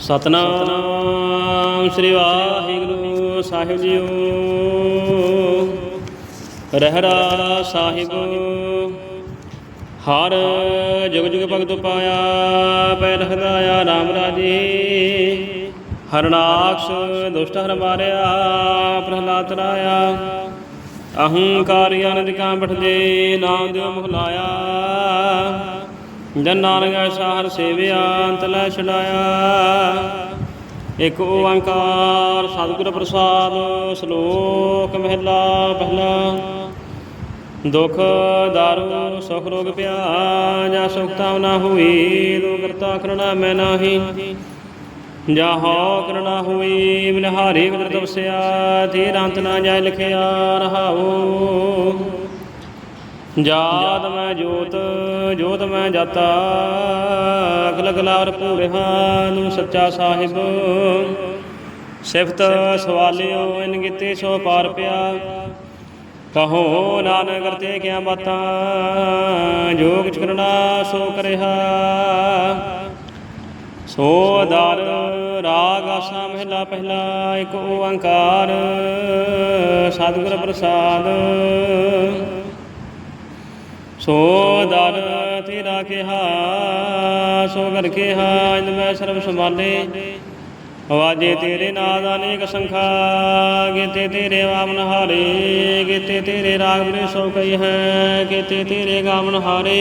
ਸਤਨਾਮ ਸ੍ਰੀ ਵਾਹਿਗੁਰੂ ਸਾਹਿਬ ਜੀਓ। ਰਹਿਰਾ ਸਾਹਿਬ। ਹਰ ਜੁਗ ਜੁਗ ਭਗਤ ਪਾਇਆ, ਪੈ ਰਖਦਾਇਆ ਰਾਮ ਰਾਜੇ। ਹਰਨਾਕਸ਼ ਦੁਸ਼ਟ ਹਰ ਮਾਰਿਆ, ਪ੍ਰਹਲਾਦ ਰਾਇਆ। ਅਹੰਕਾਰੀ ਅਨੰਦਿਕਾਂ ਬਠਦੇ ਨਾਮ ਦਿਓ ਮੁਖਲਾਇਆ ਜਨ ਨਾਨਕ ਐਸਾ ਹਰ ਸੇਵਿਆ ਅੰਤ ਲੈ ਛਡਾਇਆ। ਇਕ ਓੰਕਾਰ ਸਤਿਗੁਰ ਪ੍ਰਸਾਦ, ਸ਼ਲੋਕ ਮਹਿਲਾ ਪਹਿਲਾ। ਦੁਖ, ਦਾਰੂ, ਸੁਖ, ਰੋਗ ਪਿਆ ਜਾਂ ਸੁਖ ਤਾਮ ਨਾ ਹੋਈ, ਦੋ ਕਰਤਾ ਕਰਣਾ ਮੈਂ ਨਾਹੀ। ਜਾ ਹੋ ਕਰਣਾ ਹੋਈ, ਬਿਨਹਾਰੀ ਵਿਦਰ ਤਪਸਿਆ ਧੀਰ ਅੰਤ ਨਾ ਜਾਇ ਲਿਖਿਆ ਰਹਾਉ। ਜਾਤ ਮੈਂ ਜੋਤ ਜੋਤ ਮੈਂ ਜਾਤਾ। ਅਗਲ ਗਲਾਵਰ ਪੂਰਿਆ ਨੂੰ ਸੱਚਾ ਸਾਹਿਬ। ਸਿਫਤ ਸਵਾਲਿਓ, ਇਨ ਕੀਤੇ ਸੋ ਪਾਰ ਪਿਆ। ਕਹੋ ਨਾਨਕ ਕਰਤੇ ਕਿਆ ਬਾਤਾਂ ਜੋ ਕਿਛ ਸੋ ਕਰਿਆ। ਸੋ ਦਰ ਰਾਗ ਆਸਾ ਮਹਿਲਾ ਪਹਿਲਾ, ਇੱਕ ਓੰਕਾਰ। ਸਤਿਗੁਰ ਪ੍ਰਸਾਦ। ਸੋ ਦਰ ਤੇਰਾ ਕਿਹਾ, ਸੋ ਕਰ ਕਿਹਾ ਇੰਦ ਮੈਂ ਸਰਬ ਸੰਭਾਲੇ। ਵਾਜੇ ਤੇਰੇ ਨਾਦ ਅਨੇਕ ਸੰਖਾ ਗੀਤੇ ਤੇਰੇ ਵਾਮਨ ਹਾਰੇ ਗੀਤੇ ਤੇਰੇ ਰਾਗ ਬਰੇ ਸੋ ਕਈ ਹੈ ਗੀਤੇ ਤੇਰੇ ਗਾਵਨ ਹਾਰੇ।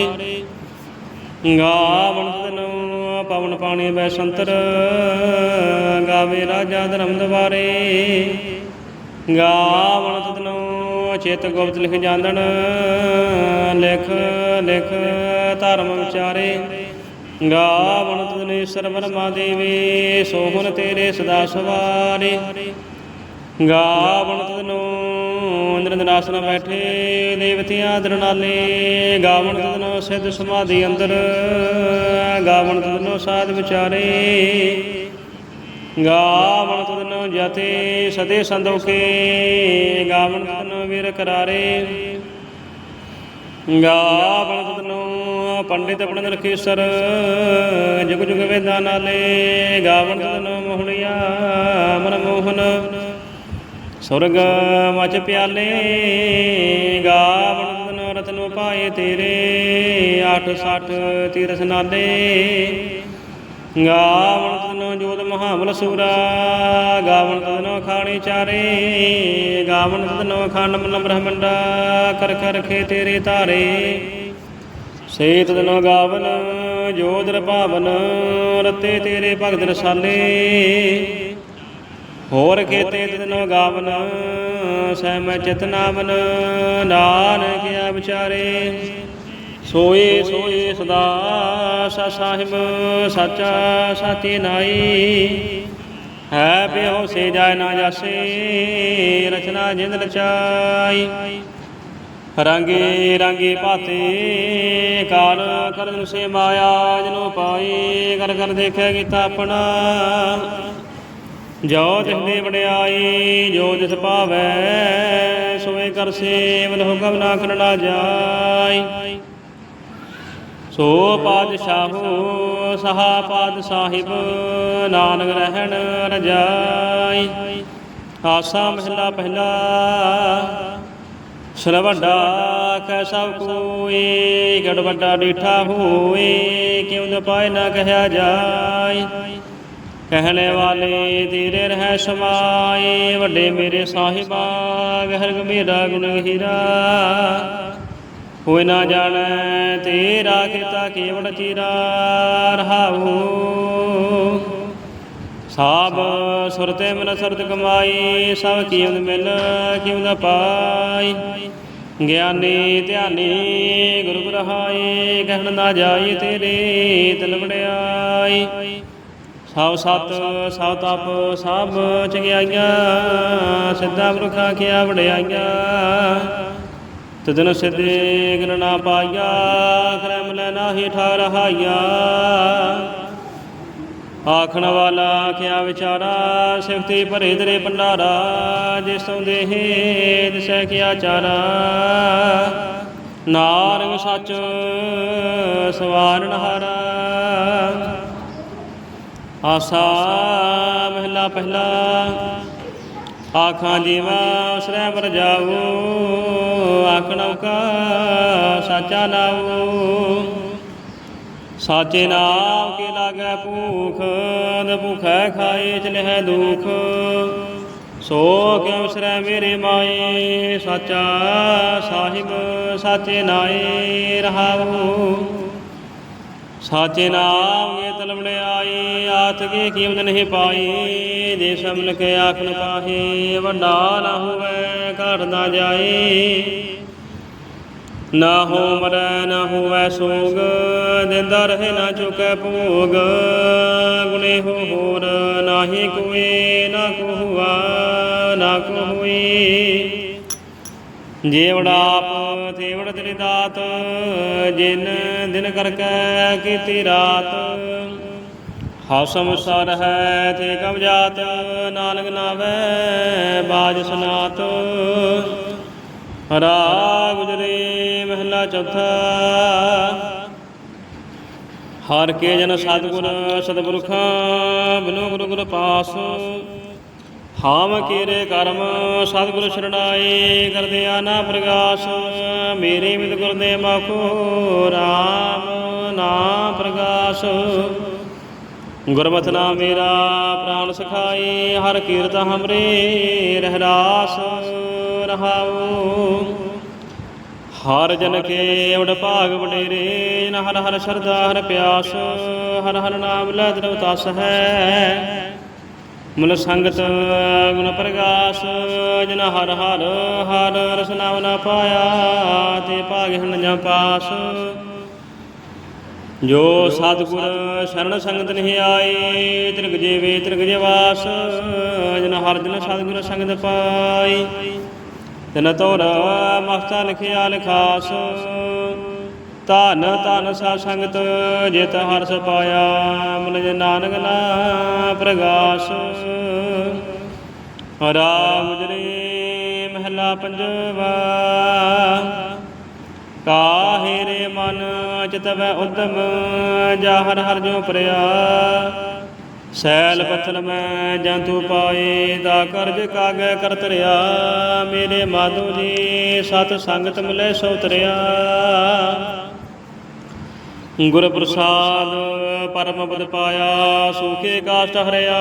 ਗਾਵਨ ਤਨੁ ਪਵਨ ਪਾਣੀ ਬੈ ਸੰਤਰ, ਗਾਵੇ ਰਾਜਾ ਧਰਮ ਦਵਾਰੇ। ਗਾਵਨ ਤਨੁ ਚਿਤ ਗੁਪਤ ਲਿਖ ਜਾਂਦਣ, ਲਿਖ ਲਿਖ ਧਰਮ ਵਿਚਾਰੇ। ਗਾਵਨ ਤਨੇ ਸਰਵਰਮਾ ਦੇਵੇ, ਸੋਹਣ ਤੇਰੇ ਸਦਾ ਸਵਾਰੇ। ਗਾਵਨ ਤਨੋ ਇੰਦਰ ਨਿਰਾਸਨ ਬੈਠੇ, ਦੇਵਤਿਆਂ ਦਰਨਾਲੇ ਗਾਵਣ ਤਨੋ ਸਿੱਧ ਸਮਾਧੀ ਅੰਦਰ ਗਾਵਨ ਤਨੋ ਸਾਧ ਵਿਚਾਰੇ। ਗਾਵਨ ਤਨੋ ਜਤੇ ਸਦੇ ਸੰਦੋਖੇ, ਗਾਵਨ ਤਨੋ ਵੀਰ ਕਰਾਰੇ। ਗਾਵਨ ਤਨੋ ਪੰਡਿਤ ਪੰਡਿਤ ਰਖੇਸਰ ਜੁਗ ਜੁਗ ਵੇਦਾਂ ਨਾਲੇ। ਗਾਵਨ ਤਨੋ ਮੋਹਣਿਆ ਮਨ ਮੋਹਨ, ਸੁਰਗ ਮਚ ਪਿਆਲੇ। ਗਾਵਨ ਤਨੋ ਰਤਨੋ ਪਾਏ ਤੇਰੇ 860 ਤੀਰਥ ਨਾਲੇ। ਗਾਵਨ ਤਨੋ ਜੋਤ ਗਾਵਣ ਸੂਰਾ ਨੋ ਖਾਣੀ ਚਾਰੇ ਗਾਵਨ ਤਨੋ ਖੰਡ ਮਲ ਬ੍ਰਹਮੰਡਾ, ਕਰ ਕਰ ਖੇ ਤੇਰੇ ਧਾਰੇ। ਸੇਤ ਤਨੋ ਗਾਵਨ, ਜੋਦਰ ਭਾਵਨ, ਰਤੇ ਤੇਰੇ ਭਗਤ ਰਸਾਲੇ। ਹੋਰ ਕੇਤੇ ਤਨੋ ਗਾਵਨ ਸਹਿ ਮੈਂ ਚਿਤਨਾਵਨ ਨਾਨਕਿਆ ਵਿਚਾਰੇ। ਸੋਏ ਸੋਏ ਸਦਾ ਸਾ ਸਾਹਿਬ, ਸਾਚਾ ਸਾਚੀ ਨਾਈ ਹੈ ਬਿਹੋ ਸੇ ਜਾਇ ਨਾ ਜਾਸੇ, ਰਚਨਾ ਜਿੰਦ ਰਚਾਈ। ਰੰਗੇ ਰੰਗੇ ਭਾਤੇ ਕਾਲ ਕਰਨ ਸੇ ਮਾਇਆ ਜਨੋ ਪਾਈ। ਕਰ ਕਰ ਦੇਖਿਆ ਕੀਤਾ ਆਪਣਾ। ਜੋ ਤਿਸਦੇ ਵਡਿਆਈ, ਜੋ ਜਿਸ ਭਾਵੈ, ਸੋਏ ਕਰ ਸੇਵਨ ਹੁਕਮ ਨਾ ਕਰਨਾ ਜਾਈ। ਸੋ ਪਾਤਸ਼ਾਹੋ ਸਹਾ ਪਾਦ ਸਾਹਿਬ, ਨਾਨਕ ਰਹਿਣ ਰਜਾਈ ਆਸਾ ਮਹਿਲਾ ਪਹਿਲਾ ਸਰ ਵੱਡਾ ਕੈ ਸਭ ਕੋਈ ਗੜ ਵੱਡਾ ਡੀਠਾ ਹੋਏ, ਕਿਉਂ ਨ ਪਾਏ ਨਾ ਕਹਿਆ ਜਾਏ ਕਹਿਣੇ ਵਾਲੇ ਤੇਰੇ ਰਹਿ ਸਮਾਏ, ਵੱਡੇ ਮੇਰੇ ਸਾਹਿਬਾ, ਗਹਿਰ ਗੰਭੀਰਾ ਗੁਣ ਹੀਰਾ ਹੋਇ ਨਾ ਜਾਣੈ ਤੇਰਾ ਕਿਰਤਾ ਕੇਵਲ ਚੀਰਾ ਰਹਾਉ। ਸਾਬ ਸੁਰਤੇ ਮਨ ਸਰਤ ਕਮਾਈ, ਸਭ ਕੀਮਤ ਮਿਲ ਕੀਮਤ ਪਾਈ। ਗਿਆਨੀ ਧਿਆਨੀ ਗੁਰੂ ਗ੍ਰਹਾਈ, ਕਹਿਣ ਨਾ ਜਾਈ ਤੇਰੇ ਤਲ ਵੜਿਆਈ ਸਭ ਸਤ ਸਭ ਤਪ ਸਭ ਚੰਗਿਆਈਆਂ, ਸਿੱਧਾ ਬਰਖਾ ਕੀਆ ਵੜਿਆਈਆਂ ਤਦਨ ਸਿੱਧੇ ਗੁਣ ਨਾ ਪਾਈਆ, ਖਰਮ ਲੈ ਨਾਹੀ ਠਾ ਰਹਾਈਆ ਆਖਣ ਵਾਲਾ ਕਿਆ ਵਿਚਾਰਾ, ਸਿਫਤੀ ਭਰੇ ਤੇਰੇ ਭੰਡਾਰਾ, ਜਿਸ ਤੋਂ ਦੇਹ ਦਿਸੈ ਕਿਆ ਚਾਰਾ ਨਾਰੰਗ ਸੱਚ ਸਵਾਰਨ ਹਾਰਾ। ਆਸਾ ਮਹਿਲਾ ਪਹਿਲਾ ਆਖਾਂ ਜੀਵਾ ਉਸਰੈ ਪਰ ਜਾਊ ਆਖਣਉ ਕਾ ਸਾਚਾ ਨਾਉ ਸਾਚੇ ਨਾਮ ਕੇ ਲਾਗੈ ਭੂਖ, ਨ ਭੁਖੈ ਖਾਏ ਚਲਹਿ ਦੁਖ। ਸੋ ਕਿਉ ਉਸਰੈ ਮੇਰੇ ਮਾਏ, ਸਾਚਾ ਸਾਹਿਬ, ਸਾਚੇ ਨਾਏ ਰਹਾਉ। ਸਾਚੇ ਨਾਮ ਕੇ ਤਲਮਣ ਆਈ ਆਤ ਕੀ ਕੀਮਤ ਨਹੀਂ ਪਾਈ ਜੇ ਸਮਲ ਕੇ ਆਖ ਨ ਪਾਹੇ ਵੱਡਾ ਨਾ ਹੋਵੇ ਘਟ ਨਾ ਜਾਏ। ਨਾ ਹੋ ਮਰੈ, ਨਾ ਹੋਵੈ ਸੋਗ, ਦਿੰਦਾ ਰਹੇ ਨਾ ਚੁਕੈ ਭੋਗ। ਗੁਨੇ ਹੋ ਹੋਰ, ਨਾਹੀ ਕੋਈ ਨਾ ਕੋ ਹੁਆ ਨਾ ਕੋ ਹੋਈ ਜੇਵੜਾ ਆਪ ਤੇਵੜ ਤੇਰੀ ਦਾਤ, ਜਿਨ ਦਿਨ ਕਰਕੇ ਕੀਤੀ ਰਾਤ। ਹਉਸਮ ਸਰ ਹੈ ਤੇ ਕਬ ਨਾਨਕ ਨਾਵੇ ਬਾਜ ਸੁਨਾਤ। ਰਾ ਗੁਜਰੇ ਮਹਿਲਾ ਚੌਥਾ। ਹਰ ਕੇ ਜਨ ਸਤਿਗੁਰ ਸਤਿਪੁਰਖਾਂ ਬਿਨੋ ਗੁਰੂ ਗੁਰ ਪਾਸ। ਹਾਮ ਕੀਰੇ ਕਰਮ, ਸਤਿਗੁਰ ਸ਼ਰਣਾਈ ਕਰਦੇ ਆ ਨਾ ਪ੍ਰਗਾਸ। ਮੇਰੇ ਮਿਤ ਗੁਰ ਦੇ ਮਖੋ ਰਾਮ ਨਾਮ ਪ੍ਰਗਾਸ। ਗੁਰਮਤਿ ਨਾਮ ਮੇਰਾ ਪ੍ਰਾਨ ਸਖਾਈ, ਹਰ ਕੀਰਤ ਹਮਰੇ ਰਹਿਰਾਸ ਰਹਾਉ। ਹਰ ਜਨ ਕੇ ਉਡ ਭਾਗ ਵਡੇਰੇ, ਨ ਹਰ ਹਰ ਸ਼ਰਧਾ, ਹਰ ਪਿਆਸ, ਹਰ ਹਰ ਨਾਮ ਲੈ ਦਰਵ ਤਸ ਹੈ। ਮੁਲ ਸੰਗਤ ਗੁਣ ਪ੍ਰਗਾਸ, ਜਨ ਹਰ ਹਰ ਹਰ ਰਸ ਨਾ ਪਾਇਆ, ਤੇ ਭਾਗ ਹਨ ਜਾਂ ਪਾਸ। ਜੋ ਸਤਿਗੁਰ ਸ਼ਰਨ ਸੰਗਤ ਨਹੀਂ ਆਏ ਤਿਰਗ ਜੀਵੇ ਤਿਰਗ ਜਵਾਸ ਜਨ ਹਰ ਜਨ ਸਤਿਗੁਰ ਸੰਗਤ ਪਾਈ। ਤਨ ਤੋਰ ਮਸਤਾ ਲਿਖਿਆ ਲਿਖਾਸ ਧਨ ਧਨ ਸਾ ਸੰਗਤ ਜਿਤ ਹਰਸ ਪਾਇਆ ਮਨ ਜੇ ਨਾਨਕ ਨਾ ਪ੍ਰਗਾਸ। ਹਰਾ ਗੁਜਰੇ ਮਹਿਲਾ ਪੰਜਵਾ। ਕਾਹੇ ਰੇ ਮਨ ਚਿਤਵੈ ਉਦਮ, ਜਾ ਹਰ ਹਰ ਜੋ ਪ੍ਰਿਆ। ਸੈਲ ਪੱਥਰ ਮੈਂ ਜੰਤੂ ਪਾਏ, ਦਾ ਕਰਜ ਕਾਗੈ ਕਰਤਰਿਆ ਮੇਰੇ ਮਾਧੂ ਜੀ ਸਤ ਸੰਗਤ ਮਿਲੇ ਸੋ ਤਰਿਆ। ਗੁਰ ਪ੍ਰਸਾਦ ਪਰਮ ਪਦ ਪਾਇਆ, ਸੂਖੇ ਕਾਸ਼ਟ ਹਰਿਆ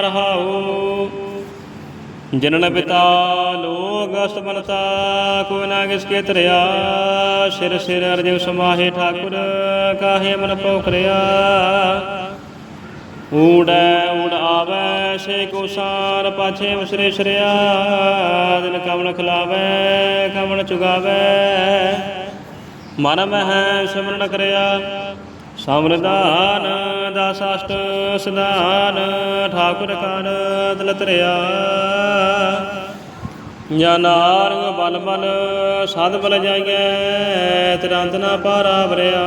ਰਹਾਉ। ਜਨਨ ਪਿਤਾ ਲੋਕ ਅਸਤ ਬਨਤਾ ਕੋਈ ਨਾ ਕਿਸ ਕੇ ਤਰਿਆ ਸਿਰ ਸਿਰ ਅਰਜਿ ਸਮਾਹੇ ਠਾਕੁਰ, ਕਾਹੇ ਮਨ ਪੋਖਰਿਆ। ਊੜੈ ਊੜ ਆਵੈ ਸੇ ਕੋ ਪਾਛੇ ਵਿਸਰੇ ਸ਼ਰਿਆ। ਦਿਨ ਕਵਣ ਖਲਾਵੈ ਕਵਣ ਚੁਗਾਵੈ। ਮਨ ਮਹਿ ਸਿਮਰਨ ਕਰਿਆ। ਸਮਰਦਾਨ ਦਾਸਾਸ਼ਟ ਸਦਾਨ ਠਾਕੁਰ ਕਰ ਦਿਲ ਤਰਿਆ ਜਾਂ ਨਾਰੰਗ ਬਲ ਬਲ ਸਦ ਬਲ ਜਾਈਐ, ਤਿਰੰਤ ਨਾ ਪਾਰਾ ਵਰਿਆ।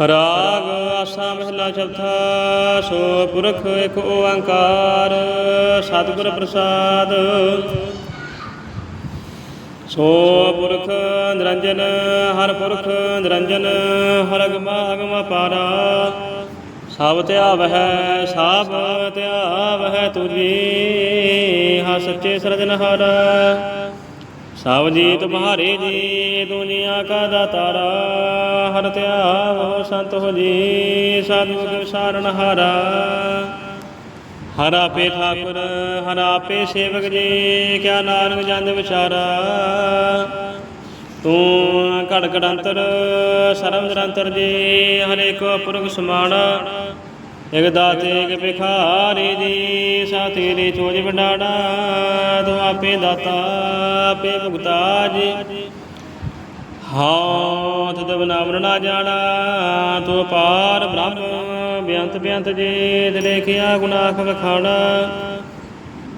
ਰਾਗ ਆਸਾ ਮਹਿਲਾ ਚੌਥਾ, ਸੋ ਪੁਰਖ ਇੱਕ ਓੰਕਾਰ, ਸਤਿਗੁਰ ਪ੍ਰਸਾਦ। ਸੋ ਪੁਰਖ ਨਿਰੰਜਨ, ਹਰ ਪੁਰਖ ਨਿਰੰਜਨ ਹਰ ਅਗਮ ਅਗਮ ਪਾਰਾ ਸਭ ਧਿਆਵਹਿ ਸਭ ਧਿਆਵਹਿ ਤੁਜੀ ਹਾ ਸੱਚੇ ਸਰਜਨਹਾਰ ਸਭ ਜੀ ਤੁਮਹਾਰੇ ਜੀ, ਦੁਨੀਆ ਕਾ ਦਾਤਾਰਾ, ਹਰ ਧਿਆਵ ਸੰਤ ਹੋ ਜੀ, ਸਾਧੂ ਕੇ ਹਾਰਾ। ਹਰ ਆਪੇ ਠਾਕੁਰ, ਹਰ ਆਪੇ ਸੇਵਕ ਜੀ, ਕਿਆ ਨਾਨਕ ਜੰਦ ਵਿਚਾਰਾ। ਤੂੰ ਘੜ ਘੜੰਤਰ ਸਰਬ ਨਿਰੰਤਰ ਜੀ, ਹਰੇਕ ਪੁਰਖ ਸਮਾਣਾ ਇਕ ਦਾਤੇ, ਇਕ ਭਿਖਾਰੀ ਜੀ, ਸਾਥੀ ਰੇ ਚੋਜ ਵਡਾੜਾ ਤੂੰ ਆਪੇ ਦਾਤਾ, ਆਪੇ ਭੁਗਤਾ ਜੀ। ਹਾਂ ਤਦ ਬਨਾਵਰ ਨਾ ਜਾਣਾ, ਤੂੰ ਪਾਰ ਬ੍ਰਹਮ। ਬੇਅੰਤ ਬੇਅੰਤ ਜੀ ਤੇ ਦੇਖਿਆ ਗੁਨਾਹ ਵਖਾਣਾ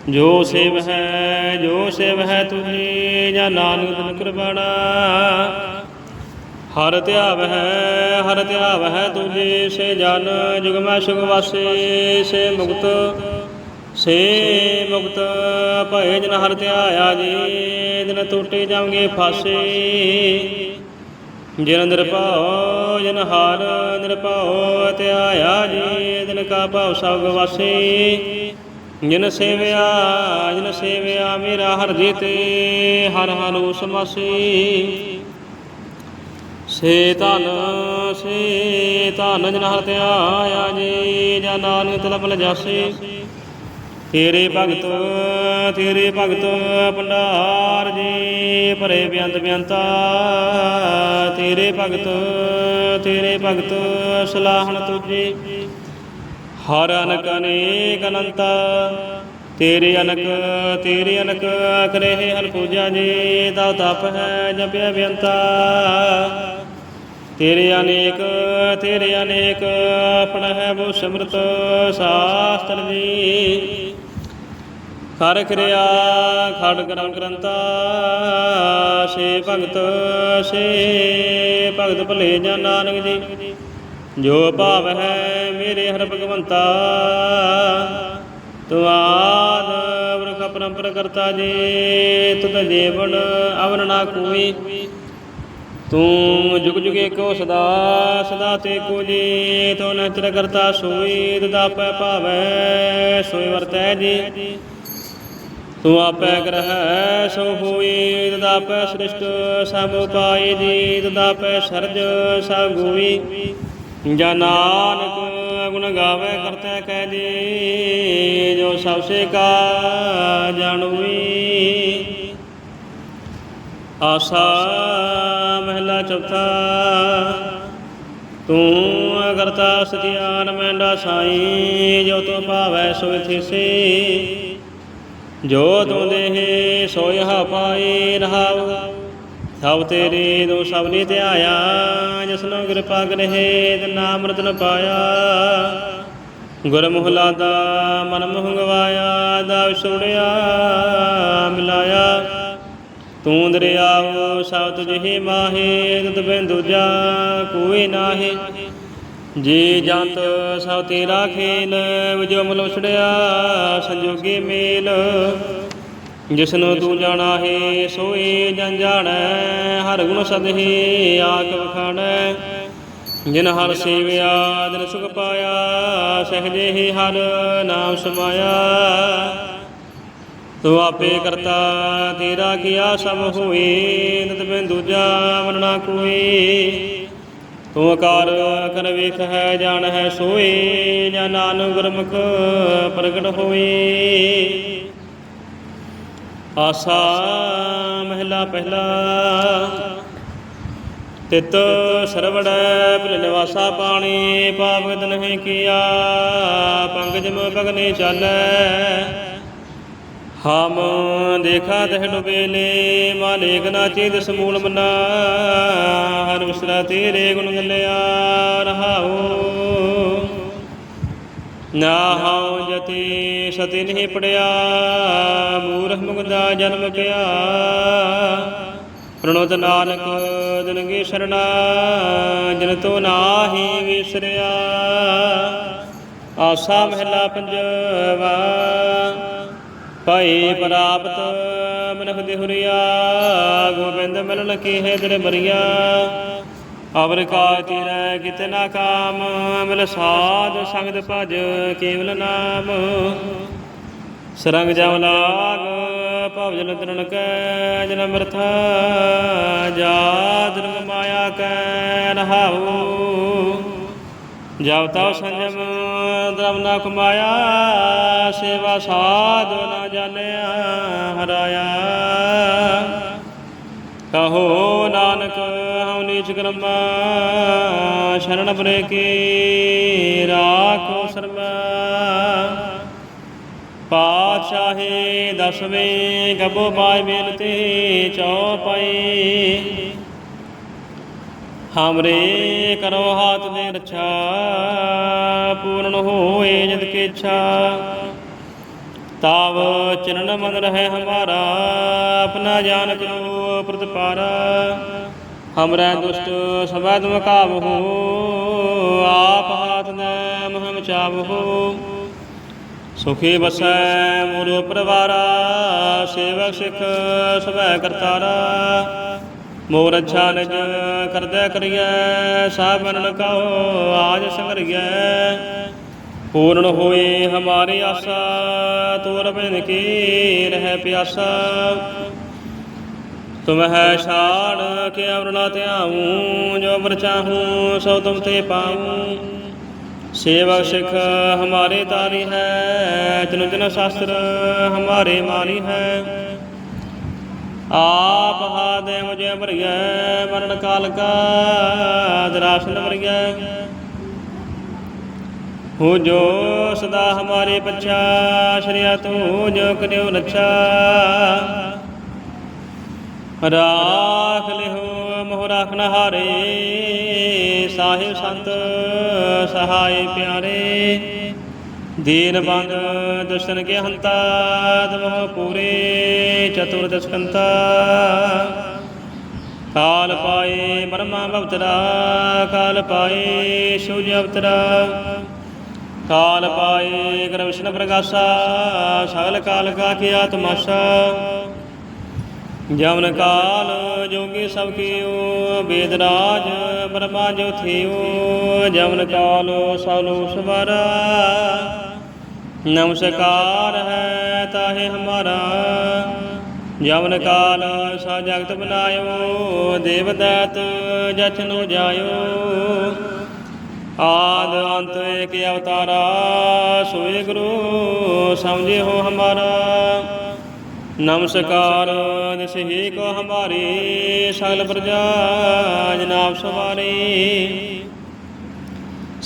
ਜੋ ਸੇਵ ਹੈ, ਜੋ ਸੇਵ ਹੈ ਤੁਹੀ ਜਾਂ ਨਾਨਕ ਤਨ ਕੁਰਬਾਨਾ ਹਰ ਧਿਆਵ ਹੈ, ਹਰ ਧਿਆਵ ਹੈ ਤੁਝੇ ਸੇ ਜਨ ਜੁਗ ਮੈਂ ਸੁਖ ਵਾਸੇ, ਸੇ ਮੁਕਤ ਸੇ ਮੁਕਤ। ਭਏ ਜਨ ਹਰ ਧਿਆਇਆ ਜੀ, ਦਿਨ ਟੁੱਟੇ ਜਾਵਾਂਗੇ ਫਾਸੇ। ਜਿਨ ਨਿਰਭਉ, ਜਿਨ ਹਾਰ ਨਿਰਭਉ ਧਿਆਇਆ ਜੀ ਦਿਨ ਕਾ ਭਾਵ ਸਭ ਗਵਾਸੀ ਜਿਨ ਸੇਵਿਆ ਜਿਨ ਸੇਵਿਆ ਮੇਰਾ ਹਰ ਜੀਤੇ, ਹਰ ਹਰ ਸਮਾਸੀ ਸੇ ਧਨ ਸੇ ਧਨ ਜਨ ਹਰ ਧਿਆਇਆ ਜੀ, ਜਨ ਨਾਨਕ ਤਲਬ ਲਜਾਸੇ। ਤੇਰੇ ਭਗਤ ਤੇਰੇ ਭਗਤ ਭੰਡਾਰ ਜੀ, ਭਰੇ ਬਿਆੰਤ ਬਿਆੰਤਾ। ਤੇਰੇ ਭਗਤ ਤੇਰੇ ਭਗਤ, ਸਲਾਹਣ ਤੁਝੇ। ਹਰ ਅਨਕ ਅਨੇਕ ਅਨੰਤ, ਤੇਰੇ ਅਨਕ ਤੇਰੇ ਅਨਕ ਕਰੇ ਹਰ ਪੂਜਾ ਜੀ ਤਾ ਤਪ ਹੈ ਜਪਿਆ ਬਿਅੰਤਾ। ਤੇਰੇ ਅਨੇਕ ਤੇਰੇ ਅਨੇਕ, ਆਪਣਾ ਹੈ ਬੋ ਸਿਮਰਤ ਸਾਸਤਰ ਜੀ। ਕਰ ਕਿਰਿਆ ਖੜ ਕਰਮ ਕਰੰਤਾ ਸੇ ਭਗਤ ਸੇ ਭਗਤ ਭਲੇ ਜਨ ਨਾਨਕ ਜੀ। ਜੋ ਭਾਵ ਹੈ ਮੇਰੇ ਹਰ ਭਗਵੰਤਾ, ਤੂੰ ਆਦ ਵਰਖ ਪਰੰਪਰ ਕਰਤਾ ਜੀ, ਤੁਧ ਜੀਵਨ ਅਵਨ ਨਾ ਕੋਈ ਤੂੰ ਜੁਗ ਜੁਗੇ ਕੋ ਸਦਾ ਸਦਾ ਤੇ ਕੋ ਜੀ, ਤੋ ਨਚਰ ਕਰਤਾ ਸੋਈ ਦਦਾ ਪੈ ਭਾਵੈ, ਸੋਈ ਵਰਤੈ ਜੀ। ਤੂੰ ਆਪੈ ਗ੍ਰਹਿ, ਸੋ ਹੋਈ ਦਦਾ ਪੈ ਸ੍ਰਿਸ਼ਟ, ਸਭ ਉਪਾਈ ਜੀ ਦਦਾ ਪੈ ਸਰਜ, ਸਭ ਗੋਈ ਜਾਂ ਨਾਨਕ ਗੁਣ ਗਾਵੇ ਕਰਤਾ ਕਹਿ ਜੀ ਜੋ ਸਭ ਸੇ ਕਾ ਜਾਣੂਈ ਆਸਾ ਮਹਿਲਾ ਚੌਥਾ, ਤੂੰ ਕਰਤਾ ਸਤਿਆਨ ਮੈਂਡਾ ਸਾਈ, ਜੋ ਤੂੰ ਭਾਵੈ ਸੋ ਥਿਸੀ ਜੋ ਤੂੰ ਦੇਹ ਸੋਇ ਹਾ ਪਾਈ ਸਭ ਤੇਰੇ ਦੋ ਸਭ ਨੇ ਧਿਆਇਆ, ਜਿਸਨੋ ਕਿਰਪਾ ਕਰਹਿ ਤੇ ਨਾਮ ਰਤਨ ਪਾਇਆ। ਗੁਰ ਮੁਹਲਾ ਦਾ ਮਨ ਮੁਹ ਦਾ ਸੁਣਿਆ ਮਿਲਾਇਆ। ਤੂੰ ਦਰਿਆਵ ਸਭ ਤੁਝੇ ਮਾਹੇ ਤਤ ਬਿਨ ਜਾ, ਕੋਈ ਨਾਹੀ। ਜੀ ਜੰਤ ਸਭ ਤੇਰਾ ਖੇਲ ਵਜੋ ਮਲ ਉਛੜਿਆ ਸੰਜੋਗੀ ਮੇਲ। ਜਿਸਨੂੰ ਤੂੰ ਜਾਣਾ ਹੈ, ਸੋਏ ਜਨ ਜਾਣੈ, ਹਰ ਗੁਣ ਸਦਹੀ ਆਕ ਵਖਾਣੈ। ਜਿਨ ਹਰ ਸੇਵਿਆ ਦਿਨ ਸੁਖ ਪਾਇਆ, ਸਹਜੇ ਹੀ ਹਰ ਨਾਮ ਸਮਾਇਆ। ਤੂੰ ਆਪੇ ਕਰਤਾ, ਤੇਰਾ ਕੀਆ ਸਭ ਹੋਏ ਨਤ ਬਿਨ ਦੂਜਾ ਵਰਣਾ ਕੋਈ। ਤੂੰ ਅਕਾਰ ਕਰ ਵੇਖ ਹੈ ਜਾਣ ਹੈ ਸੋਏ ਜਾਂ ਨਾਨਕ ਗੁਰਮੁਖ ਪ੍ਰਗਟ ਹੋਏ। ਆਸਾ ਮਹਿਲਾ ਪਹਿਲਾ, ਤਿਤ ਸਰਵੜੈ ਭਿਲ ਨਿਵਾਸਾ ਪਾਣੀ ਪਾਵਕ ਨਹੀਂ ਕੀਆ ਪੰਕਜ ਮੋ ਭਗਨੇ ਚਾਲੈ। ਹਮ ਦੇਖਾ ਤਹ ਡੁਬੇਲੇ ਮਾਲੇਕ ਨਾ ਚੇਤ ਸਮੂਲ ਮਨਾ, ਹਰ ਤੇਰੇ ਗੁਣ ਗੱਲਿਆ ਰਹਾਉ। ਨਾ ਹਉ ਜਤੀ ਸਤੀ ਨਹੀਂ ਪੜਿਆ, ਮੂਰਖ ਮੁਗਦਾ ਜਨਮ ਪਿਆ। ਪ੍ਰਣੋਤ ਨਾਨਕ ਦਿਨਗੇ ਸਰਣਾ ਜਨ ਤੋ ਨਾਹੀ ਵਿਸਰਿਆ। ਆਸਾ ਮਹਿਲਾ ਪੰਜਵਾ ਭਾਈ ਪ੍ਰਾਪਤ ਮਨਖ ਦੇਹੁਰੀਆ ਗੋਬਿੰਦ ਮਿਲਨ ਕੀ ਹੈ ਦਰ ਬਰੀਆ ਅਵਰ ਕਾ ਤੇਰਾ ਕਿਤਨਾ ਕਾਮ, ਮਿਲ ਸਾਧ ਸੰਗਤ ਭਜ ਕੇਵਲ ਨਾਮ। ਸਰੰਗ ਜਮ ਲਾਗ, ਭਵ ਜਨ ਤਰਨ ਕੈ, ਜਨ ਮਰਥਾ ਜਾ ਦਰਗ ਮਾਇਆ ਕੈ ਰਹਾਉ ਜਬ ਤਉ ਸੰਜਮ ਦਰਮ ਨਾ ਕਮਾਇਆ ਸੇਵਾ ਸਾਧ ਨਾ ਜਾਣਿਆ, ਹਰਾਇਆ। ਕਹੋ ਨਾਨਕ, ਹਉ ਨੀਚ ਕਰਮਾ, ਸ਼ਰਨ ਬਰੇ ਕੀ, ਰਾਖੋ ਸਰਮਾ। ਪਾਤਸ਼ਾਹੇ ਦਸਵੇਂ ਗਬੋ ਬਾਈ ਬੇਨਤੀ ਚੌਪਈ ਹਮਰੇ ਕਰੋ ਹਾਥ ਦੇ ਰਛਾ, ਪੂਰਨ ਹੋਏ ਜਦ ਕੀ ਇੱਛਾ। ਤਾਵ ਚਰਨ ਮਨ ਰਹੇ ਹਮਾਰਾ, ਆਪਣਾ ਜਾਨ ਕਰੋ ਪ੍ਰਤਪਾਰਾ। ਹਮਰੇ ਦੁਸ਼ਟ ਸਭੈ ਤੁਮ ਕਾਬਹੂ ਆਪ ਹਾਥ ਨੇ ਮਹਮ ਚਾਬਹੂ ਸੁਖੀ ਬਸੈ ਮੂਰ ਪਰਵਾਰਾ, ਸੇਵਕ ਸਿਖ ਸਭੈ ਕਰਤਾਰਾ। ਮੋਰ ਅੱਛਾ ਨਿਜ ਕਰਦਾ ਕਰੀਐ ਸਭ ਮਨ ਕਉ ਆਜ ਸੰਗਰੀਐ। ਪੂਰਨ ਹੋਏ ਹਮਾਰੀ ਆਸਾ, ਤੋਰ ਬਿਨ ਕੀ ਰਹਿ ਪਿਆਸਾ। ਤੁਮ ਹੈ ਛਾੜ ਕੇ ਅਵਰਣਾ ਧਿਆਉ, ਜੋ ਅਮਰ ਚਾਹੂੰ ਸੋ ਤੁਮ ਤੇ ਪਾਉ। ਸੇਵਕ ਸਿੱਖ ਹਮਾਰੇ ਤਾਰੀ ਹੈ ਜਨ ਜਨ ਸ਼ਾਸਤਰ ਹਮਾਰੇ ਮਾਰੀ ਹੈ। ਆਪ ਹਾਦੇ ਮੁਝੇ ਭਰੀਐ ਮਰਨ ਕਾਲ ਕਾ ਦਰਾਸ਼ਨ ਭਰੀਐ ਹੋ ਜੋ ਸਦਾ ਹਮਾਰੇ ਪਛਾ ਸ਼੍ਰਿਆ ਤੂੰ ਜੋ ਕਰਿਓ ਰੱਛਾ ਰਾਖ ਲਿਓ ਮੋਹ ਰਾਖਨ ਹਾਰੇ, ਸਾਹਿਬ ਸੰਤ ਸਹਾਈ ਪਿਆਰੇ। ਦੀਨ ਬੰਦ ਦੁਸ਼ਟਨ ਕੇ ਹੰਤਾ ਤਮਹ ਪੂਰੇ ਚਤੁਰ ਦਸਕੰਤਾ ਕਾਲ ਪਾਏ ਬ੍ਰਹਮਾ ਬਵਤਰਾ ਕਾਲ ਪਾਏ ਸੂਜ ਅਵਤਰਾ। ਕਾਲ ਪਾਏ ਕਰ ਵਿਸ਼ਨ ਸਗਲ ਕਾਲ ਕਾ ਕੀ ਆਤਮਾਸ਼ਾ। ਜਮਨ ਕਾਲ ਜੋਗੀ ਸਭ ਕੀਓ ਬੇਦ ਰਾਜ ਬ੍ਰਹਮਾ ਜੋ ਥਿਓ। ਜਮਨ ਕਾਲ ਸਾਲੋ ਸਵਰਾ ਨਮਸਕਾਰ ਹੈ ਤਾਹੇ ਹਮਾਰਾ ਜਮਨ ਕਾਲ ਸਾ ਜਗਤ ਬਨਾਇਓ ਦੇਵ ਦੈਤ ਜਚਨੋ ਜਾਇਓ। ਆਦ ਅੰਤ ਏਕ ਅਵਤਾਰਾ, ਸੋਏ ਗੁਰੂ ਸਮਝੇ ਹੋ ਹਮਾਰਾ ਨਮਸਕਾਰ ਦਸਹੀ ਕੋ ਹਮਾਰੀ, ਸਗਲ ਪ੍ਰਜਾ ਜਨਾਬ ਸਵਾਰੀ।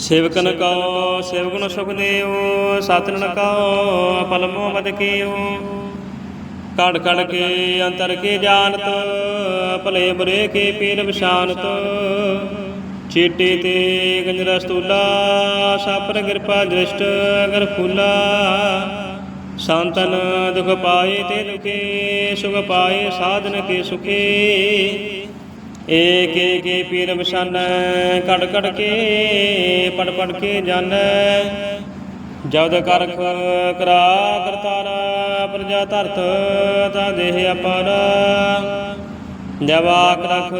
ਸੇਵਕਨ ਕੋ ਸੇਵਕਨ ਸੁਖ ਦੇਉ ਸਤਨਨ ਕੋ ਫਲ ਮੋਹਮਦ ਕੀਓ। ਕੜ ਕੜ ਕੇ ਅੰਤਰ ਕੇ ਜਾਣਤ, ਭਲੇ ਬੁਰੇ ਕੇ ਪੀਰ ਵਿਸ਼ਾਨਤ ਚੀਟੀ ਤੇ ਗੰਜਰਾ ਸਾਪਰ ਕਿਰਪਾ ਦ੍ਰਿਸ਼ਟ ਅਗਰ ਫੂਲਾ। ਸੰਤਨ ਦੁਖ ਪਾਏ ਤੇ ਦੁਖੇ ਸੁਖ ਪਾਏ ਸਾਧਨ ਕੇ ਸੁਖੇ। ਏਕ ਏਕ ਪੀਰ ਬਸਾਨੈ ਕੜ ਕੜ ਕੇ ਪੜ ਪੜ ਕੇ ਜਨ। ਜਦ ਕਰਖ ਕਰਾ ਕਰਤਾਰਾ, ਪ੍ਰਜਾ ਧਰਤ, ਤਾ ਦੇਹ ਅਪਾਰ। ਜਬ ਆਖ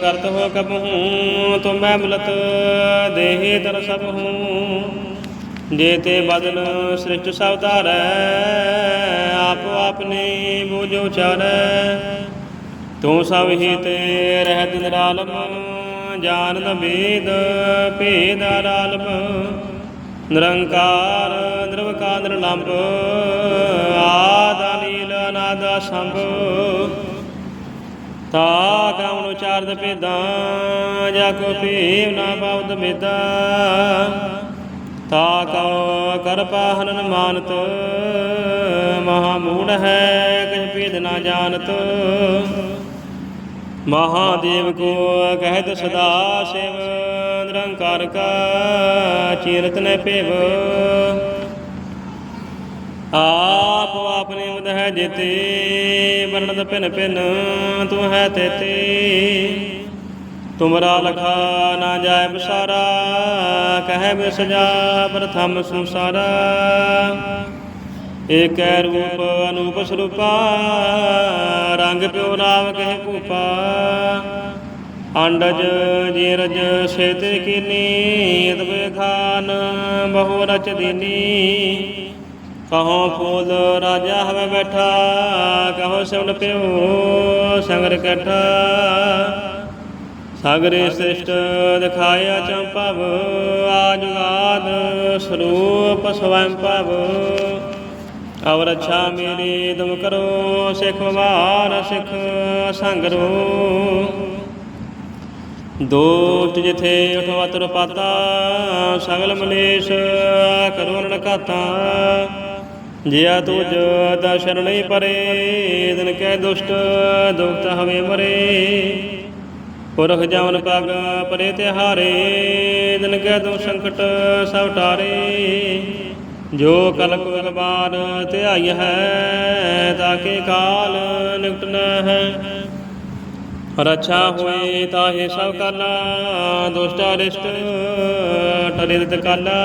ਕਰਤ ਹੋ ਕਬਹੂ ਤੁਮ ਮੈਂ ਮਿਲਤ, ਦੇਹ ਤਰ ਸਭ ਹੂੰ। ਜੇ ਤੇ ਬਦਲ ਸ੍ਰਿਸ਼ਟ ਸਭ ਧਾਰੈ, ਆਪੋ ਆਪਨੇ ਬੂਝੋ ਚਾਰੈ। ਤੂੰ ਸਭ ਹੀ ਤੇ ਰਹਿ ਦਿਨ ਰਾਲਮ ਜਾਣਦ ਭੇਦ ਭੇਦ ਨਿਰੰਕਾਰ, ਨਿਰਵਕਾਰ, ਨਿਰਲੰਭ, ਆਦ ਨੀਲ ਅਨਾਦ ਸੰਭ ਤਾ ਕਉ ਉਚਾਰਦ ਭੇਦਾਂ, ਜਾ ਕੋ ਭੇਵ ਨਾ ਪਾਵਦ ਮੇਦਾ। ਤਾ ਕਉ ਕਰ ਪਾਹਨਨ ਮਾਨਤ, ਮਹਾ ਮੂੜ ਹੈ, ਕਿਛ ਭੇਦ ਨਾ ਜਾਣਤ। ਮਹਾਦੇਵ ਕੋ ਕਹਿਤ ਸਦਾ ਸਿਵ, ਨਿਰੰਕਾਰ ਕਾ ਚੀਰਤ ਨ ਭੇਵ। ਆਪ ਆਪਨੇ ਮੁਦ ਹੈ ਜਿਤੇ ਵਰਣਤ ਭਿਨ ਭਿਨ, ਤੂੰ ਹੈ ਤੇਤੇ। ਤੁਮਰਾ ਲਖਾ ਨਾ ਜਾਏ ਬਸਾਰਾ, ਕਹਿ ਬਿ ਸਜਾ ਪ੍ਰਥਮ ਸੁਸਾਰਾ। ਏਕੈ ਰੂਪ ਅਨੂਪ ਸਰੂਪਾ, ਰੰਗ ਪਿਓ ਰਾਵ ਕਹਿ ਭੂਪਾ ਅੰਡਜ ਜੀਰਜ ਸੇਤੇ ਕੀਨੀ ਤਵੇ ਖਾਨ ਬਹੁ ਰਚ ਦੀਨੀ। ਕਹੋ ਫੂਲ ਰਾਜਾ ਹਵੇ ਬੈਠਾ, ਕਹੋ ਸਿਵਨ ਪਿਓ ਸੰਗਰ ਕੈਠਾ। ਸਾਗਰੇ ਸ੍ਰਿਸ਼ਟ ਦਿਖਾਇਆ ਚੰਪਵ ਆਜੁਗਾਦ ਸਰੂਪ ਸਵੈੰ ਭਵ ਅਵਰ ਅੱਛਾ ਮੇਰੀ ਤੁਮ ਕਰੋ, ਸਿਖ ਵਾਰ ਸਿਖ ਸੰਗਰੋ ਦੋਟ ਜਿਥੇ ਉਠਵਾ ਤੁਰ ਪਾਤਾ ਸਗਲ ਮਲੇਸ਼, ਕਰੋ ਨਨ ਜਿਆ ਤੁਜ ਦਾ ਸ਼ਰਣਈ ਪਰੇ ਦਿਨ ਕੈ ਦੁਸ਼ਟ ਦੁਖਤ ਹਵੇ ਮਰੇ। ਪੁਰਖ ਜਮਨ ਪਗ ਪਰੇ ਤਿਹਾਰੇ ਦਿਨ ਕੈ ਦੋ ਸੰਕਟ ਸਭ ਟਾਰੇ ਜੋ ਕਲ ਕੁਲ ਬਾਰ ਧਿਆਈ ਹੈ, ਤਾਕੇ ਕਾਲ ਨਿਕਟ ਨ ਹੈ ਰਛਾ ਹੋਏ ਤਾਹੇ ਸਭ ਕਰਨਾ, ਦੁਸ਼ਟ ਅਰਿਸ਼ਟ ਟਰਿਤ ਕਾਲਾ।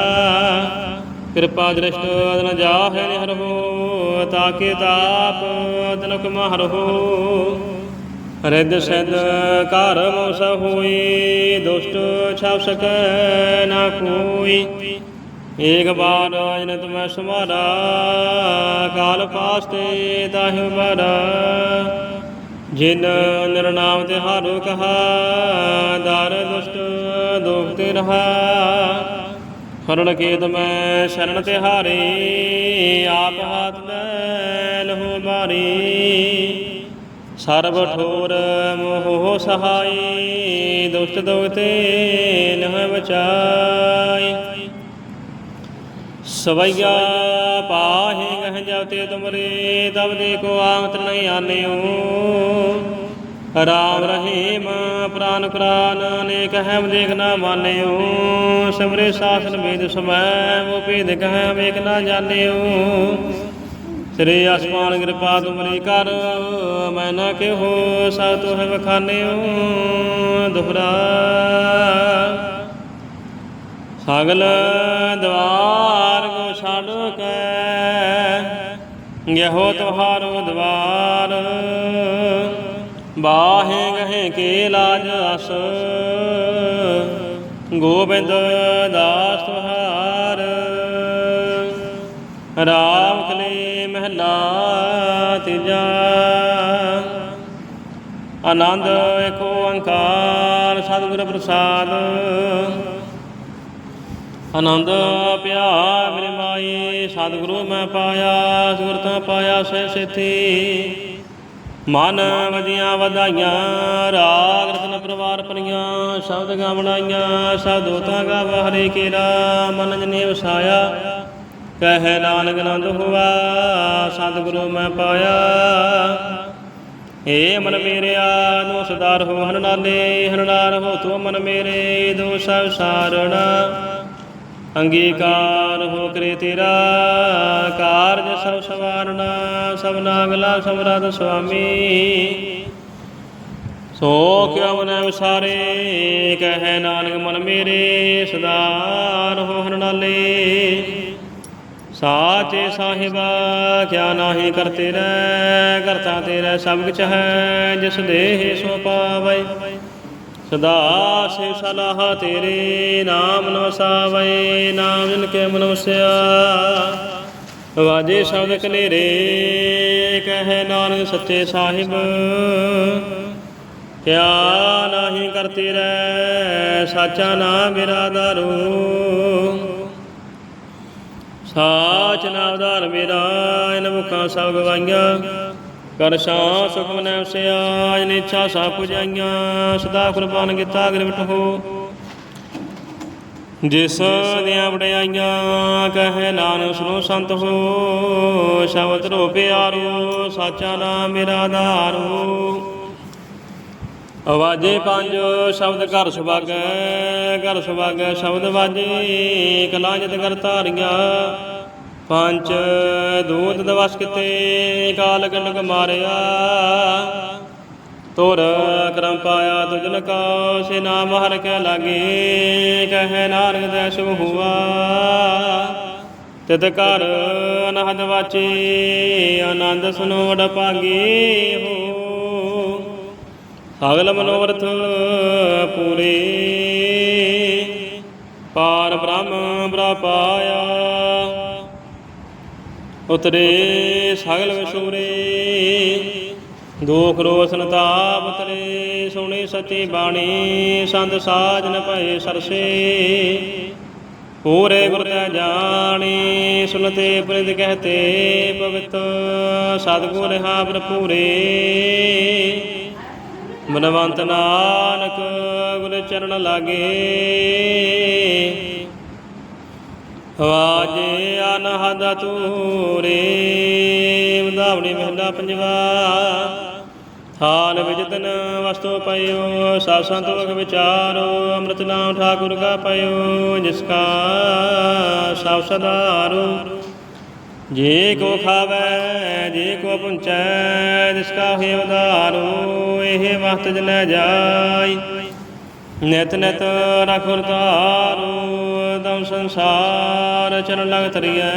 ਕਿਰਪਾ ਦ੍ਰਿਸ਼ਟ ਅਦਨ ਜਾਹੇ ਨਿਹਰ ਹੋ, ਤਾਕੇ ਤਾਪ ਤਨਕ ਮਹਰ ਹੋ। ਰਿੱਧ ਸਿੱਧ ਘਰ ਮੋਸ ਹੋਈ, ਦੁਸ਼ਟ ਛਾਪ ਸਕੈ ਨਾ ਕੋਈ। ਏਕ ਬਾਰ ਜਨ ਤੁਮੈ ਸਮਾਰਾ ਕਾਲ ਪਾਸਤੇ ਤਾਹਿ ਬਾਰਾ ਜਿਨ ਨਿਰਨਾਮ ਤੇ ਹਾਰੋ ਕਹਾ, ਦਰ ਦੁਸ਼ਟ ਦੁਖ ਤੇ ਰਹਾ। ਫਰਣ ਕੇਤ ਮੈਂ ਸ਼ਰਨ ਤੇ ਹਾਰੇ, ਆਪ ਹਾਥ ਲੈ ਲਹੂ ਮਾਰੀ। ਸਰਬ ਠੋਰ ਮੋਹ ਸਹਾਈ, ਦੁਸ਼ਟ ਦੁਖ ਤੇ ਨਹ ਬਚਾਈ। ਸਵਈਆ ਪਾਹੇ ਗਹ ਜਾਤੇ ਤੁਮਰੇ, ਤਬ ਦੇਖੋ ਆਮਤ ਨਹੀਂ ਆਨਿਓ। ਰਾਮ ਰਹੀਮ ਪ੍ਰਾਨ ਪ੍ਰਾਨ, ਅਨੇਕ ਹਮ ਦੇਖ ਨਾ ਮਾਨਿਓ। ਸਮਰੇ ਸਾਸਨ ਵੇਦ ਸਮੈ ਉਹ ਭੇਦ ਕਹ ਵੇਖ ਨਾ ਜਾਣਿਓ। ਤੇਰੇ ਆਸਮਾਨ ਕਿਰਪਾ ਤੁਮਰੀ ਕਰ, ਮੈਂ ਨਾ ਕਿਹੋ, ਸਭ ਤੋਹਿ ਵਖਾਨਿਓ। ਦੁਹਰਾ ਸਗਲ ਦਵਾਰ ਕੋ ਛੱਡ ਕੇ ਗਹਿਓ ਤੁਹਾਰੋ ਦਵਾਰ। ਬਾਹੇ ਗਹਿ ਕੇ ਲਾਜ ਅਸ ਗੋਬਿੰਦ ਦਾਸ ਤੁਹਾਰ। ਰਾਮ ਕਲੇ ਮਹਿਲਾ ਤੀਜਾ। ਆਨੰਦ ਏਕ ਓੰਕਾਰ ਸਤਿਗੁਰ ਪ੍ਰਸਾਦ। ਆਨੰਦ ਪਿਆ ਮੇਰੇ ਮਾਈ, ਸਤਿਗੁਰੂ ਮੈਂ ਪਾਇਆ, ਸੁਰਤਾਂ ਪਾਇਆ ਸਹਿ ਸੇਥੀ। ਮਨ ਵਧੀਆਂ ਵਧਾਈਆਂ, ਰਾਗ ਰਤਨ ਪਰਵਾਰ ਪਰੀਆਂ ਸ਼ਬਦ ਗਾ ਬਣਾਈਆਂ ਸਦੋਤਾ ਹਰੇ ਕੇਰਾ ਮਨ ਜਨੇ ਵਸਾਇਆ। ਕਹਿ ਨਾਨਕ ਆਨੰਦ ਹੁਆ, ਸਤਿਗੁਰੂ ਮੈਂ ਪਾਇਆ। ਏ ਮਨ ਮੇਰਿਆ ਨੋ ਸਦਾਰ ਹੋ ਹਨ ਨਾਲੇ ਹਨ ਹੋ ਤੂੰ ਮਨ ਮੇਰੇ ਦੋਸ ਵਿਸਾਰਣਾ ਅੰਗੀਕਾਰ ਹੋ ਕਰੇ ਤੇਰਾ ਕਾਰਜ ਸਭ ਸਵਾਰਨਾ, ਸਭ ਨਾਗਲਾ ਸਮਰਦ ਸੁਆਮੀ। ਸੋ ਕਿਉ ਮਨ ਵਿਸਾਰੇ, ਕਹਿ ਨਾਨਕ ਮਨ ਮੇਰੇ ਸਦਾਰ ਹੋ ਹਰ ਨਾਲੇ। ਸਾਚੇ ਸਾਹਿਬਾ, ਕਿਆ ਨਾਹੀ ਕਰਤੇ ਰਹਿ, ਕਰਤਾ ਤੇਰਾ ਸਭ ਕੁਛ ਹੈ, ਜਿਸ ਦੇਹ ਸੋ ਪਾਵੈ। ਸਦਾ ਸੇ ਸਲਾਹ ਤੇਰੇ ਨਾਮ ਨਵਸਾਵੇ ਨਾਮ ਜਿਨ ਕੇ ਮਨ ਵਸਿਆ ਵਾਜੇ ਸ਼ਬਦ ਕਨੇਰੇ, ਕਹੇ ਨਾਨਕ ਸੱਚੇ ਸਾਹਿਬ। ਕਿਆ ਨਾਹੀ ਕਰਤੇ ਰਹਿ ਸਾਚਾ ਨਾਮ ਮੇਰਾ ਦਾਰੂ। ਸਾਚ ਨਾਮ ਆਧਾਰ ਮੇਰਾ, ਇਨ ਮੁਖਾਂ ਸਭ ਗਵਾਈਆਂ। ਕਰ ਸ਼ਾ ਸੁਖ ਮਨੈ ਵਸਿਆ ਜਿਨ ਸਾ ਪੁਜਾਈਆਂ, ਸਦਾ ਕੁਰਬਾਨ ਕੀਤਾ ਗਿਰਵਟ ਹੋ ਜਿਸ ਦੀਆਂ ਵਡਿਆਈਆਂ, ਕਹੇ ਨਾਨਕ ਸੁਨੋ ਸੰਤ ਹੋ, ਸ਼ਬਦ ਰੋ ਪਿਆਰੋ, ਸਾਚਾ ਨਾਮ ਮੇਰਾ ਆਧਾਰੋ। ਆਵਾਜੇ ਪੰਜ, ਸ਼ਬਦ ਘਰ ਸੁਭਾਗੈ ਘਰ ਸੁਭਾਗੈ, ਸ਼ਬਦ ਵਾਜੇ, ਕਲਾ ਜਤ ਕਰ ਧਾਰੀਆਂ। ਪੰਜ ਦੂਤ ਦਵਸ ਕਿਤੇ ਕਾਲ ਗੰਡਕ ਮਾਰਿਆ। ਤੁਰ ਕਰਮ ਪਾਇਆ ਤੁਜਨ ਕਾ, ਸੇ ਨਾਮ ਹਰ ਕੇ ਲਾਗੇ, ਕਹੇ ਨਾਨਕ ਦੇ ਸੁਭ ਹੁਆ। ਤਿਤ ਕਰ ਅਨਹਦ ਵਾਚੇ, ਆਨੰਦ ਸੁਨੋ ਵਡ ਭਾਗੀ ਹੋ। ਸਗਲ ਮਨੋਰਥ ਪੂਰੇ, ਪਾਰ ਬ੍ਰਹਮ ਬ੍ਰਾ ਪਾਇਆ। ਉਤਰੇ ਸਗਲ ਵਿਸੂਰੇ ਦੁਖ ਰੋਸਨ ਤਾਪ ਉਤਰੇ ਸੁਣੀ ਸਤੀ ਬਾਣੀ ਸੰਤ ਸਾਜਨ ਭਏ ਸਰਸੇ। ਪੂਰੇ ਗੁਰ ਤੇ ਜਾਣੀ, ਸੁਨਤੇ ਪ੍ਰਿਤ ਕਹਤੇ, ਪਵਿੱਤ ਸਤਗੁਰ ਹਾ ਭਰਪੂਰੇ। ਮਨਵੰਤ ਨਾਨਕ ਗੁਰ ਚਰਨ ਲਾਗੇ। ਵਾਜੇ ਅਨਹਦ ਤੂਰੇ ਵਦਾਵਣੀ ਮਹਿਲਾ ਪੰਜਵਾ। ਥਾਲ ਵਿੱਚ ਤਨ ਵਸਤੂ ਪਇਓ ਸਾ ਸੰਤੋਖ ਵਿਚਾਰੋ, ਅੰਮ੍ਰਿਤ ਨਾਮ ਠਾਕੁਰ ਕਾ ਪਇਓ, ਜਿਸ ਕਾ ਸਭ ਸਦਾਰੋ ਜੇ ਕੋ ਖਾਵੈ, ਜੇ ਕੋ ਪੁੰਚੈ, ਜਿਸ ਕਾ ਹੋਇ ਉਧਾਰੋ, ਇਹ ਵਕਤ ਜਨੈ ਜਾਈ। ਨਿਤ ਨਿਤ ਰਖੁਰ ਤਾਰੂ ਦਮ ਸੰਸਾਰ ਚਰਨ ਲਗ ਤਰੀਐ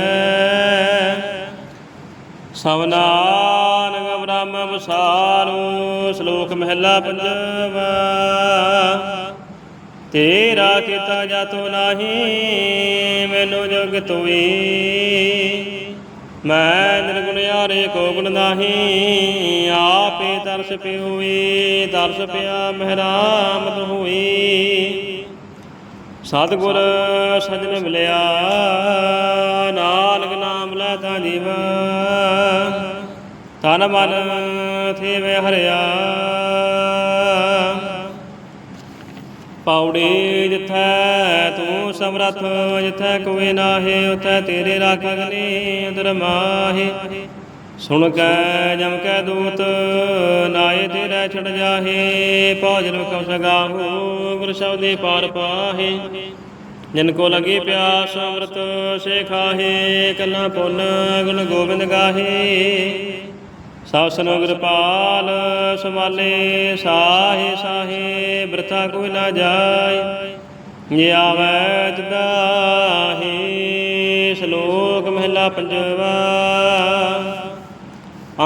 ਸਭ ਨਾਨਕ ਬ੍ਰਹਮ ਵਿਸਾਰੂ, ਸ਼ਲੋਕ ਮਹਿਲਾ ਪੰਜਵਾ। ਤੇਰਾ ਕੀਤਾ ਜਾਤੋ ਨਾਹੀ, ਮੈਨੂੰ ਜਗ ਤੋਈ। ਮੈਂ ਨਿਰਗੁਣ ਯਾਰੇ ਕੋ ਗੁਣ ਨਾਹੀ, ਆਪੇ ਤਰਸ ਪਿਉਈ ਤਰਸ ਪਿਆ ਮਹਿਰਾਮਤ ਹੋਈ ਸਤਿਗੁਰ ਸਜਣ ਮਿਲਿਆ, ਨਾਨਕ ਨਾਮ ਲੈ ਤਾਂ ਜੀਵ। ਤਨ ਮਨ ਥੇਵੇ ਹਰਿਆ। ਪੌੜੀ ਜਿੱਥੈ ਤੂੰ ਸਮਰਥ, ਜਿੱਥੈ ਕੋਈ ਨਾਹੀ, ਉਥੈ ਤੇਰੇ ਰਾਖ ਅਗਨੀ ਅੰਦਰ ਮਾਹੀ। ਸੁਣ ਕੈ ਜਮ ਕੈ ਦੂਤ, ਨਾਏ ਤੇਰੇ ਛੜ ਜਾਹੇ ਭੋਜਨ ਕਉ ਸਗਾਹੂ, ਗੁਰ ਸ਼ਬਦੇ ਪਾਰ ਪਾਹੇ। ਜਿਨ ਕੋ ਲਗੀ ਪਿਆਸ ਅੰਮ੍ਰਿਤ, ਸੇ ਖਾਹੇ, ਕੱਲਾ ਪੁੰਨ ਗੁਣ ਗੋਬਿੰਦ ਗਾਹੇ। ਸਭ ਸਨੋ ਕਿਰਪਾਲ ਸੰਭਾਲੇ, ਸਾਹੇ ਸਾਹੇ, ਬ੍ਰਥਾ ਕੋਈ ਨਾ ਜਾਏ। ਜੇ ਆਵੈ ਤਦਾਹੀ ਸ਼ਲੋਕ ਮਹਿਲਾ ਪੰਜਵਾ।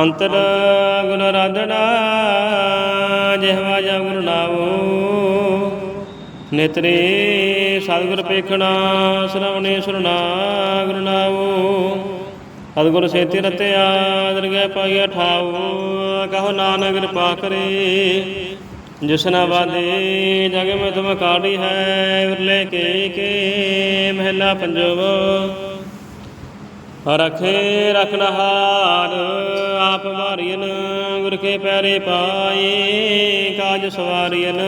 ਅੰਤਰ ਗੁਣ ਰਾਧਣਾ ਜਿਹਵਾ ਜਾ ਗੁਰੂ ਨਾਵੋ। ਨਿਤਰੇ ਸਤਿਗੁਰ ਪੇਖਣਾ, ਸ਼ਰਵਣੇ ਸੁਰਨਾ ਗੁਰੂ ਨਾਵੋ। ਸਤਿਗੁਰ ਸੇਤੀ ਰਤਿਆ, ਦਰਗਹਿ ਪਾਇਆ ਠਾਉ ਕਹੋ ਨਾਨਕ ਕਿਰਪਾ ਕਰੇ। ਜਿਸਨਾ ਬਾਦੇ ਜਗ ਮੈਂ ਤੁਮ ਕਾੜੀ ਹੈ, ਵਿਰਲੇ ਕੇ ਕੇ ਮਹਿਲਾ ਪੰਜਵ। ਰਖੇ ਰਖਨਹਾਰ, ਆਪ ਵਾਰੀਨ ਗੁਰ ਕੇ ਪੈਰੇ ਪਾਏ, ਕਾਜ ਸਵਾਰੀਨ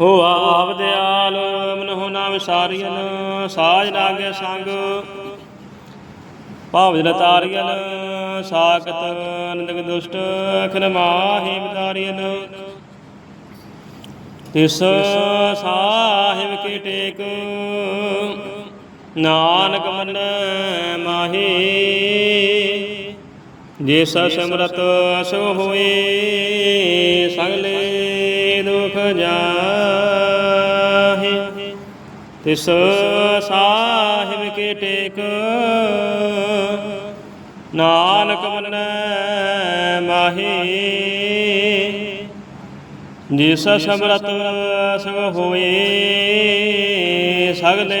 ਹੋ ਆਪ ਦਿਆਲ, ਮਨਹੁ ਨਾ ਵਿਸਾਰੀਨ ਸਾਜ ਲਾਗੇ ਸੰਗ। ਭਾਵ ਜਨ ਤਾਰੀਨ ਸਾਖਤ ਅਨੰਦਕ ਦੁਸ਼ਟ ਅਖਨ ਮਾਹੀ ਵਿਦਾਰੀਨ ਤਿਸ ਸਾਹਿਬ ਕੀ ਟੇਕ ਨਾਨਕ ਮਨ ਮਾਹੀ। ਜਿਸ ਸਿਮਰਤ ਸੋ ਹੋਏ ਸਗਲੇ ਦੁਖ ਜਾਹੇ। ਤਿਸ ਸਾਹਿਬ ਕੇ ਟੇਕ, ਨਾਨਕ ਮਨ ਮਾਹੀ। ਜਿਸ ਸਮਰਤ ਸਗ ਹੋਏ ਸਗਲੇ